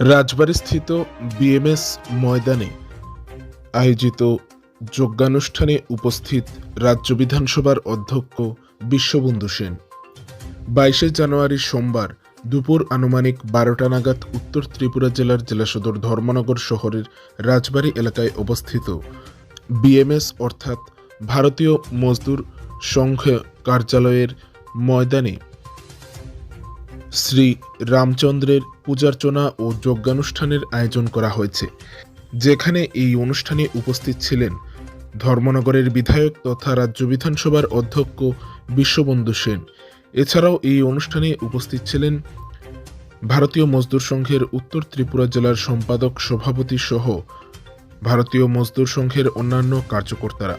রাজবাড়িস্থিত BMS ময়দানে আয়োজিত যজ্ঞানুষ্ঠানে উপস্থিত রাজ্য বিধানসভার অধ্যক্ষ বিশ্ববন্ধু সেন। বাইশে জানুয়ারি সোমবার দুপুর আনুমানিক বারোটা নাগাদ উত্তর ত্রিপুরা জেলার জেলা সদর ধর্মনগর শহরের রাজবাড়ি এলাকায় অবস্থিত বিএমএস অর্থাৎ ভারতীয় মজদুর সংঘ কার্যালয়ের ময়দানে শ্রী রামচন্দ্রের পূজার্চনা ও যজ্ঞানুষ্ঠানের আয়োজন করা হয়েছে, যেখানে এই অনুষ্ঠানে উপস্থিত ছিলেন ধর্মনগরের বিধায়ক তথা রাজ্য বিধানসভার অধ্যক্ষ বিশ্ববন্ধু সেন। এছাড়াও এই অনুষ্ঠানে উপস্থিত ছিলেন ভারতীয় মজদুর সংঘের উত্তর ত্রিপুরা জেলার সম্পাদক সভাপতি সহ ভারতীয় মজদুর সংঘের অন্যান্য কার্যকর্তারা।